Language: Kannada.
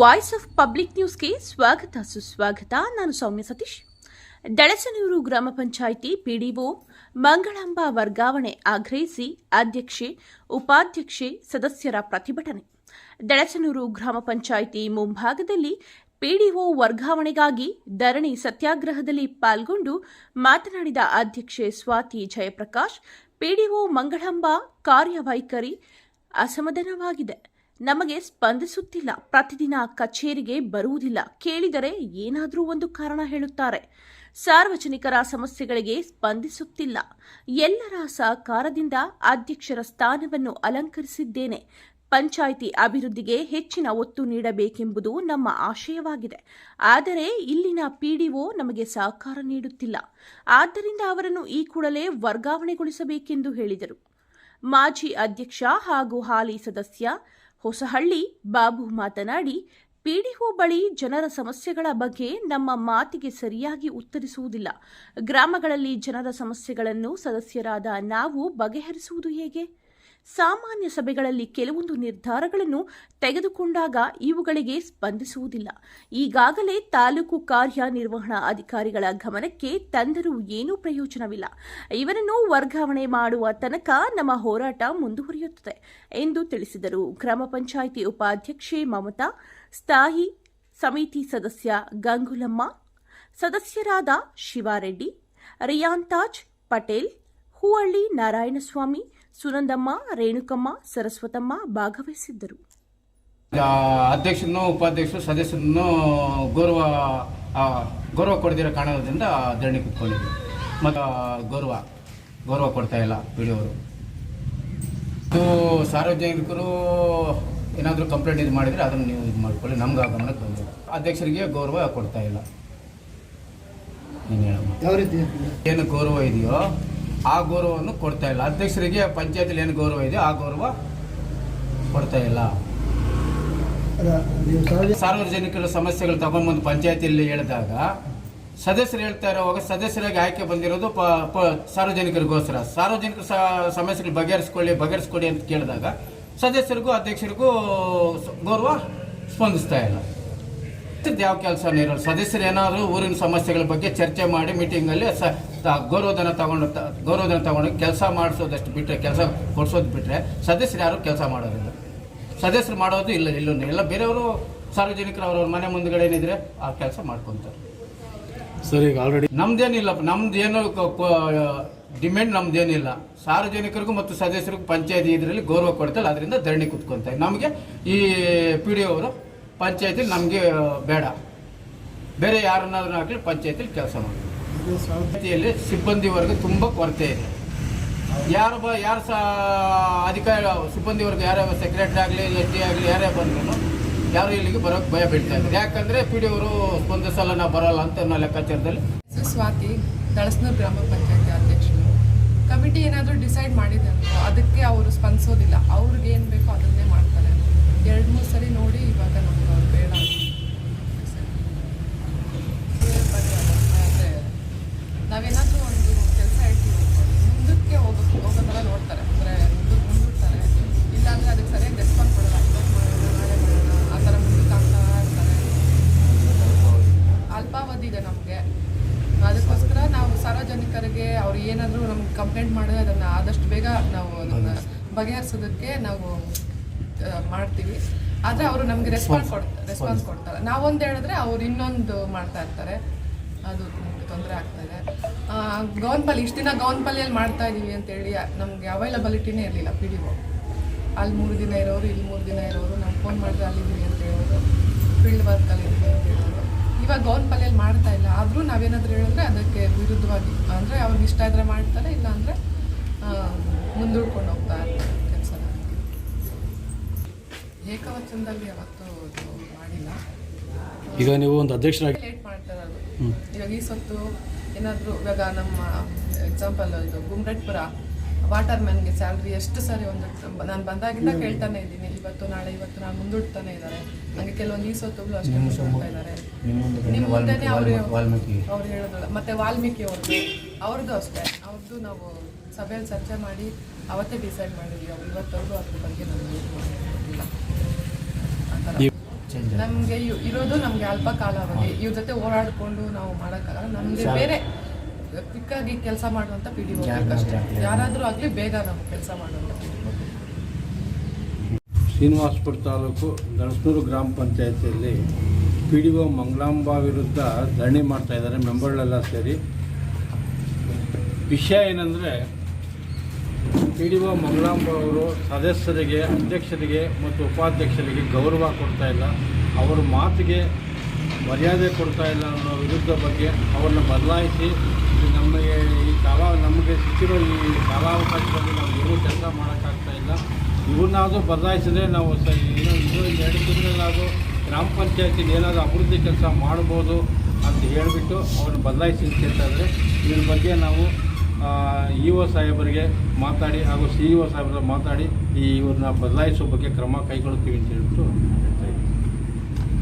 ವಾಯ್ಸ್ ಆಫ್ ಪಬ್ಲಿಕ್ ನ್ಯೂಸ್ಗೆ ಸ್ವಾಗತ, ಸುಸ್ವಾಗತ. ನಾನು ಸೌಮ್ಯ ಸತೀಶ್. ದಳಸನೂರು ಗ್ರಾಮ ಪಂಚಾಯಿತಿ ಪಿಡಿಒ ಮಂಗಳಾಂಬ ವರ್ಗಾವಣೆ ಆಗ್ರಹಿಸಿ ಅಧ್ಯಕ್ಷೆ, ಉಪಾಧ್ಯಕ್ಷೆ, ಸದಸ್ಯರ ಪ್ರತಿಭಟನೆ. ದಳಸನೂರು ಗ್ರಾಮ ಪಂಚಾಯಿತಿ ಮುಂಭಾಗದಲ್ಲಿ ಪಿಡಿಒ ವರ್ಗಾವಣೆಗಾಗಿ ಧರಣಿ ಸತ್ಯಾಗ್ರಹದಲ್ಲಿ ಪಾಲ್ಗೊಂಡು ಮಾತನಾಡಿದ ಅಧ್ಯಕ್ಷೆ ಸ್ವಾತಿ ಜಯಪ್ರಕಾಶ್, ಪಿಡಿಒ ಮಂಗಳಾಂಬ ಕಾರ್ಯವೈಖರಿ ಅಸಮಾಧಾನವಾಗಿದೆ. ನಮಗೆ ಸ್ಪಂದಿಸುತ್ತಿಲ್ಲ. ಪ್ರತಿದಿನ ಕಚೇರಿಗೆ ಬರುವುದಿಲ್ಲ. ಕೇಳಿದರೆ ಏನಾದರೂ ಒಂದು ಕಾರಣ ಹೇಳುತ್ತಾರೆ. ಸಾರ್ವಜನಿಕರ ಸಮಸ್ಯೆಗಳಿಗೆ ಸ್ಪಂದಿಸುತ್ತಿಲ್ಲ. ಎಲ್ಲರ ಸಹಕಾರದಿಂದ ಅಧ್ಯಕ್ಷರ ಸ್ಥಾನವನ್ನು ಅಲಂಕರಿಸಿದ್ದೇನೆ. ಪಂಚಾಯಿತಿ ಅಭಿವೃದ್ಧಿಗೆ ಹೆಚ್ಚಿನ ಒತ್ತು ನೀಡಬೇಕೆಂಬುದು ನಮ್ಮ ಆಶಯವಾಗಿದೆ. ಆದರೆ ಇಲ್ಲಿನ ಪಿಡಿಒ ನಮಗೆ ಸಹಕಾರ ನೀಡುತ್ತಿಲ್ಲ. ಆದ್ದರಿಂದ ಅವರನ್ನು ಈ ಕೂಡಲೇ ವರ್ಗಾವಣೆಗೊಳಿಸಬೇಕೆಂದು ಹೇಳಿದರು. ಮಾಜಿ ಅಧ್ಯಕ್ಷ ಹಾಗೂ ಹಾಲಿ ಸದಸ್ಯ ಹೊಸಹಳ್ಳಿ ಬಾಬು ಮಾತನಾಡಿ ಪಿಡಿಒ ಬಳಿ ಜನರ ಸಮಸ್ಯೆಗಳ ಬಗ್ಗೆ ನಮ್ಮ ಮಾತಿಗೆ ಸರಿಯಾಗಿ ಉತ್ತರಿಸುವುದಿಲ್ಲ. ಗ್ರಾಮಗಳಲ್ಲಿ ಜನರ ಸಮಸ್ಯೆಗಳನ್ನು ಸದಸ್ಯರಾದ ನಾವು ಬಗೆಹರಿಸುವುದು ಹೇಗೆ? ಸಾಮಾನ್ಯ ಸಭೆಗಳಲ್ಲಿ ಕೆಲವೊಂದು ನಿರ್ಧಾರಗಳನ್ನು ತೆಗೆದುಕೊಂಡಾಗ ಇವುಗಳಿಗೆ ಸ್ಪಂದಿಸುವುದಿಲ್ಲ. ಈಗಾಗಲೇ ತಾಲೂಕು ಕಾರ್ಯನಿರ್ವಹಣಾ ಅಧಿಕಾರಿಗಳ ಗಮನಕ್ಕೆ ತಂದರೂ ಏನೂ ಪ್ರಯೋಜನವಿಲ್ಲ. ಇವರನ್ನು ವರ್ಗಾವಣೆ ಮಾಡುವ ತನಕ ನಮ್ಮ ಹೋರಾಟ ಮುಂದುವರಿಯುತ್ತದೆ ಎಂದು ತಿಳಿಸಿದರು. ಗ್ರಾಮ ಪಂಚಾಯಿತಿ ಉಪಾಧ್ಯಕ್ಷೆ ಮಮತಾ, ಸ್ಥಾಯಿ ಸಮಿತಿ ಸದಸ್ಯ ಗಂಗುಲಮ್ಮ, ಸದಸ್ಯರಾದ ಶಿವಾರೆಡ್ಡಿ, ರಿಯಾಂತಾಜ್ ಪಟೇಲ್, ಹೂವಳ್ಳಿ ನಾರಾಯಣಸ್ವಾಮಿ ಸುನಂದಮ್ಮ ರೇಣುಕಮ್ಮ ಸರಸ್ವತಮ್ಮ ಭಾಗವಹಿಸಿದ್ದರು. ಆ, ಅಧ್ಯಕ್ಷರನ್ನು ಉಪಾಧ್ಯಕ್ಷರು ಸದಸ್ಯರನ್ನು ಗೌರವ ಗೌರವ ಕೊಡದಿರೋ ಕಾರಣದಿಂದ ಧರಣಿ ಕುತ್ಕೊಂಡಿದ್ವಿ ಮತ್ತು ಗೌರವ ಗೌರವ ಕೊಡ್ತಾ ಇಲ್ಲ ಪಿಡಿಯವರು ಇದು ಸಾರ್ವಜನಿಕರು ಏನಾದರೂ ಕಂಪ್ಲೇಂಟ್ ಇದು ಮಾಡಿದರೆ ಅದನ್ನು ನೀವು ಇದು ಮಾಡ್ಕೊಳ್ಳಿ. ನಮ್ಗೆ ಆ ಗಮನಕ್ಕೆ ಬಂದಿಲ್ಲ. ಅಧ್ಯಕ್ಷರಿಗೆ ಗೌರವ ಕೊಡ್ತಾ ಇಲ್ಲ. ಏನು ಗೌರವ ಇದೆಯೋ ಆ ಗೌರವವನ್ನು ಕೊಡ್ತಾ ಇಲ್ಲ. ಅಧ್ಯಕ್ಷರಿಗೆ ಪಂಚಾಯತಿಲಿ ಏನು ಗೌರವ ಇದೆ ಆ ಗೌರವ ಕೊಡ್ತಾ ಇಲ್ಲ. ಸಾರ್ವಜನಿಕರ ಸಮಸ್ಯೆಗಳು ತಗೊಂಡ್ಬಂದು ಪಂಚಾಯತಿಯಲ್ಲಿ ಹೇಳಿದಾಗ ಸದಸ್ಯರು ಹೇಳ್ತಾ ಇರೋವಾಗ ಸದಸ್ಯರಾಗಿ ಆಯ್ಕೆ ಬಂದಿರೋದು ಪ ಪ ಸಾರ್ವಜನಿಕರಿಗೋಸ್ಕರ. ಸಾರ್ವಜನಿಕರ ಸಮಸ್ಯೆಗಳು ಬಗೆಹರಿಸ್ಕೊಳ್ಳಿ ಬಗೆಹರಿಸ್ಕೊಳ್ಳಿ ಅಂತ ಕೇಳಿದಾಗ ಸದಸ್ಯರಿಗೂ ಅಧ್ಯಕ್ಷರಿಗೂ ಗೌರವ ಸ್ಪಂದಿಸ್ತಾ ಇಲ್ಲ. ಇದ್ ಯಾವ ಕೆಲಸ ಇರೋಲ್ಲ ಸದಸ್ಯರು ಏನಾದರೂ ಊರಿನ ಸಮಸ್ಯೆಗಳ ಬಗ್ಗೆ ಚರ್ಚೆ ಮಾಡಿ ಮೀಟಿಂಗಲ್ಲಿ ಸ ಗೌರವಧನ ತಗೊಂಡು ಗೌರವಧನ ತಗೊಂಡು ಕೆಲಸ ಮಾಡಿಸೋದಷ್ಟು ಬಿಟ್ಟರೆ ಕೆಲಸ ಕೊಡಿಸೋದು ಬಿಟ್ಟರೆ ಸದಸ್ಯರು ಯಾರು ಕೆಲಸ ಮಾಡೋದಿಲ್ಲ. ಸದಸ್ಯರು ಮಾಡೋದು ಇಲ್ಲ ಇಲ್ಲೂ ಎಲ್ಲ ಬೇರೆಯವರು ಸಾರ್ವಜನಿಕರು ಅವ್ರವ್ರ ಮನೆ ಮುಂದ್ಗಡೆ ಏನಿದ್ರೆ ಆ ಕೆಲಸ ಮಾಡ್ಕೊತಾರೆ. ಸರ್ ಈಗ ಆಲ್ರೆಡಿ ನಮ್ದೇನಿಲ್ಲ ನಮ್ದೇನು ಡಿಮ್ಯಾಂಡ್ ನಮ್ದೇನಿಲ್ಲ. ಸಾರ್ವಜನಿಕರಿಗೂ ಮತ್ತು ಸದಸ್ಯರಿಗೂ ಪಂಚಾಯತಿ ಇದರಲ್ಲಿ ಗೌರವ ಕೊಡ್ತಾರೆ ಅದರಿಂದ ಧರಣಿ ಕುತ್ಕೊಂತಾರೆ. ನಮಗೆ ಈ ಪಿ ಡಿ ಅವರು ಪಂಚಾಯತಿ ನಮಗೆ ಬೇಡ. ಬೇರೆ ಯಾರನ್ನಾದ್ರೂ ಆಗಲಿ ಪಂಚಾಯತಿಲಿ ಕೆಲಸ ಮಾಡಿ ಸಿಬ್ಬಂದಿ ವರ್ಗ ತುಂಬ ಕೊರತೆ ಇದೆ. ಯಾರು ಬ, ಯಾರು ಸಹ ಅಧಿಕಾರಿ, ಸಿಬ್ಬಂದಿ ವರ್ಗ ಯಾರೇ ಸೆಕ್ರೆಟರಿ ಆಗಲಿ ಎಸ್ ಡಿ ಆಗಲಿ, ಯಾರೇ ಬಂದ್ರು ಯಾರು ಇಲ್ಲಿಗೆ ಬರೋಕ್ಕೆ ಭಯ ಬೀಳ್ತಾ ಇದ್ದಾರೆ ಯಾಕಂದರೆ ಪಿ ಡಿ ಅವರು ಸಲ ನಾವು ಬರೋಲ್ಲ ಅಂತ ಅನ್ನೋ ಲೆಕ್ಕಾಚಾರದಲ್ಲಿ. ಸ್ವಾತಿ ದಳಸ್ನೂರು ಗ್ರಾಮ ಪಂಚಾಯತಿ ಅಧ್ಯಕ್ಷರು. ಕಮಿಟಿ ಏನಾದರೂ ಡಿಸೈಡ್ ಮಾಡಿದ್ದಾರೆ ಅದಕ್ಕೆ ಅವರು ಸ್ಪಂದಿಸೋದಿಲ್ಲ. ಅವ್ರಿಗೆ ಏನು ಬೇಕೋ ಅದನ್ನೇ ಮಾಡ್ತಾರೆ. ಎರಡು ಮೂರು ಸರಿ ನೋಡಿ ಇವಾಗ ನಮ್ಗೆ ಬೇಡ. ಅಂದರೆ ನಾವೇನಾದರೂ ಒಂದು ಕೆಲಸ ಹೇಳ್ತೀವಿ ಮುಂದಕ್ಕೆ ಹೋಗೋ ಹೋಗೋ ನೋಡ್ತಾರೆ. ಅಂದರೆ ಮುಂದಕ್ಕೆ ಮುಂದಿಡ್ತಾರೆ ಇಲ್ಲಾಂದರೆ ಅದಕ್ಕೆ ಸರಿಯಾಗಿ ರೆಸ್ಪಾನ್ಸ್ ಕೊಡಲ್ಲ. ಮಾಡೋಣ ನಾಳೆ ಆ ಥರ ಮುಂದಕ್ಕೆ ಇರ್ತಾರೆ. ಅಲ್ಪಾವಧಿ ಇದೆ ನಮಗೆ. ಅದಕ್ಕೋಸ್ಕರ ನಾವು ಸಾರ್ವಜನಿಕರಿಗೆ ಅವ್ರು ಏನಾದರೂ ನಮ್ಗೆ ಕಂಪ್ಲೇಂಟ್ ಮಾಡಿದ್ರೆ ಅದನ್ನು ಆದಷ್ಟು ಬೇಗ ನಾವು ಬಗೆಹರಿಸೋದಕ್ಕೆ ನಾವು ಮಾಡ್ತೀವಿ. ಆದರೆ ಅವರು ನಮಗೆ ರೆಸ್ಪಾನ್ಸ್ ಕೊಡ್ತಾರೆ ರೆಸ್ಪಾನ್ಸ್ ಕೊಡ್ತಾರೆ. ನಾವೊಂದು ಹೇಳಿದ್ರೆ ಅವ್ರು ಇನ್ನೊಂದು ಮಾಡ್ತಾ ಇರ್ತಾರೆ. ಅದು ನಮ್ಗೆ ತೊಂದರೆ ಆಗ್ತಾ ಇದೆ. ಗೌನ್ಪಲ್ಲಿ ಇಷ್ಟು ದಿನ ಗೌನ್ಪಲ್ಲಿಯಲ್ಲಿ ಮಾಡ್ತಾ ಇದ್ದೀವಿ ಅಂತೇಳಿ ನಮಗೆ ಅವೈಲಬಿಲಿಟಿನೇ ಇರಲಿಲ್ಲ ಪಿ ಡಿ ಅಲ್ಲಿ ಮೂರು ದಿನ ಇರೋರು ಇಲ್ಲಿ ಮೂರು ದಿನ ಇರೋರು ನಾವು ಫೋನ್ ಮಾಡಿದ್ರೆ ಅಲ್ಲಿದ್ದೀವಿ ಅಂತ ಹೇಳೋರು ಫೀಲ್ಡ್ ವರ್ಕಲ್ಲಿ ಇದ್ದೀವಿ ಅಂತ ಹೇಳೋರು. ಇವಾಗ ಗೌನ್ ಪಲ್ಯಲ್ಲಿ ಮಾಡ್ತಾ ಇಲ್ಲ. ಆದರೂ ನಾವೇನಾದರೂ ಹೇಳಿದ್ರೆ ಅದಕ್ಕೆ ವಿರುದ್ಧವಾಗಿ ಅಂದರೆ ಅವ್ರಿಗೆ ಇಷ್ಟ ಇದ್ರೆ ಮಾಡ್ತಾರೆ ಇಲ್ಲ ಅಂದರೆ ಮುಂದೂಡ್ಕೊಂಡು ಹೋಗ್ತಾ ಇರ್ತಾರೆ. ಏಕವಚನದಲ್ಲಿ ಯಾವತ್ತೂ ಇದು ಮಾಡಿಲ್ಲ. ಈಗ ನೀವು ಒಂದು ಅಧ್ಯಕ್ಷರಾಗಿ ಲೇಟ್ ಮಾಡ್ತಾರೆ ಅದು. ಇವಾಗ ಈ ಸೊತ್ತು ಏನಾದರೂ ಇವಾಗ ನಮ್ಮ ಎಕ್ಸಾಂಪಲ್ ಇದು ಗುಮ್ರೆಟ್ಪುರ ವಾಟರ್ ಮ್ಯಾನ್ಗೆ ಸ್ಯಾಲ್ರಿ ಎಷ್ಟು ಸರಿ ಒಂದು ನಾನು ಬಂದಾಗಿಂದ ಕೇಳ್ತಾನೆ ಇದ್ದೀನಿ. ಇವತ್ತು ನಾಳೆ ಇವತ್ತು ನಾನು ಮುಂದೂಡ್ತಾನೆ ಇದ್ದಾರೆ. ನನಗೆ ಕೆಲವೊಂದು ಈ ಸೊತ್ತುಗಳು ಅಷ್ಟೇ ಮುಂದೂಡ್ತಾ ಇದ್ದಾರೆ. ನಿಮ್ಮ ಮುಂದೆನೇ ಅವರು ವಾಲ್ಮೀಕಿ. ಅವ್ರು ಹೇಳೋದಿಲ್ಲ. ಮತ್ತೆ ವಾಲ್ಮೀಕಿ ಅವ್ರದ್ದು. ಅವ್ರದ್ದು ಅಷ್ಟೇ. ಅವ್ರದ್ದು ನಾವು ಸಭೆಯಲ್ಲಿ ಚರ್ಚೆ ಮಾಡಿ ಅವತ್ತೇ ಡಿಸೈಡ್ ಮಾಡಿದ್ವಿ. ಅವ್ರು ಇವತ್ತವರೆಗೂ ಅದ್ರ ಬಗ್ಗೆ ನಮಗೆ ನಮಗೆ ಇರೋದು ನಮಗೆ ಅಲ್ಪ ಕಾಲಾವಧಿ ಇವ್ರ ಜೊತೆ ಓಡಾಡ್ಕೊಂಡು ನಾವು ಮಾಡೋಕ್ಕಾಗಲ್ಲ. ನಮಗೆ ಬೇರೆ ಕ್ವಿಕ್ ಆಗಿ ಕೆಲಸ ಮಾಡುವಂತ ಪಿ ಡಿ ಅಷ್ಟೇ. ಯಾರಾದರೂ ಆಗಲಿ ಬೇಗ ನಾವು ಕೆಲಸ ಮಾಡೋದು ಶ್ರೀನಿವಾಸ್ಪುರ ಶ್ರೀನಿವಾಸಪುರ ತಾಲೂಕು ದಣಸೂರು ಗ್ರಾಮ ಪಂಚಾಯತಿಯಲ್ಲಿ ಪಿ ಡಿ ಒ ಮಂಗಳಾಂಬ ವಿರುದ್ಧ ಧರಣಿ ಮಾಡ್ತಾ ಇದ್ದಾರೆ. ಮೆಂಬರ್ಗಳೆಲ್ಲ ಸೇರಿ. ವಿಷಯ ಏನಂದರೆ ಪಿ ಡಿ ಒ ಮಂಗಳಾಂಬ ಅವರು ಸದಸ್ಯರಿಗೆ, ಅಧ್ಯಕ್ಷರಿಗೆ ಮತ್ತು ಉಪಾಧ್ಯಕ್ಷರಿಗೆ ಗೌರವ ಕೊಡ್ತಾ ಇಲ್ಲ. ಅವರ ಮಾತಿಗೆ ಮರ್ಯಾದೆ ಕೊಡ್ತಾ ಇಲ್ಲ ಅನ್ನೋ ವಿರುದ್ಧ ಬಗ್ಗೆ ಅವರನ್ನು ಬದಲಾಯಿಸಿ ನಮಗೆ ಈ ಕಾಲ, ನಮಗೆ ಸಿಕ್ಕಿರೋ ಈ ಕಾಲಾವಕಾಶದಲ್ಲಿ ನಾವು ಏನೂ ಕೆಲಸ ಮಾಡೋಕ್ಕಾಗ್ತಾ ಇಲ್ಲ. ಇವನ್ನಾದರೂ ಬದಲಾಯಿಸಿದ್ರೆ ನಾವು ಸ, ಏನೋ ಇನ್ನೂ ಎರಡು ತಿಂಗಳಲ್ಲಾದರೂ ಗ್ರಾಮ ಪಂಚಾಯತಿಗೆ ಏನಾದರೂ ಅಭಿವೃದ್ಧಿ ಕೆಲಸ ಮಾಡ್ಬೋದು ಅಂತ ಹೇಳಿಬಿಟ್ಟು ಅವ್ರನ್ನ ಬದಲಾಯಿಸಿ ಅಂತ ಹೇಳ್ತಾ ಇದ್ದಾರೆ. ಇದ್ರ ಬಗ್ಗೆ ನಾವು ಇ ಒ ಸಾಹೇಬರಿಗೆ ಮಾತಾಡಿ ಹಾಗೂ ಸಿ ಇ ಒ ಸಾಹೇಬರ ಮಾತಾಡಿ ಈ ಇವ್ರನ್ನ ಬದಲಾಯಿಸೋ ಬಗ್ಗೆ ಕ್ರಮ ಕೈಗೊಳ್ಳುತ್ತೀವಿ ಅಂತ ಹೇಳ್ಬಿಟ್ಟು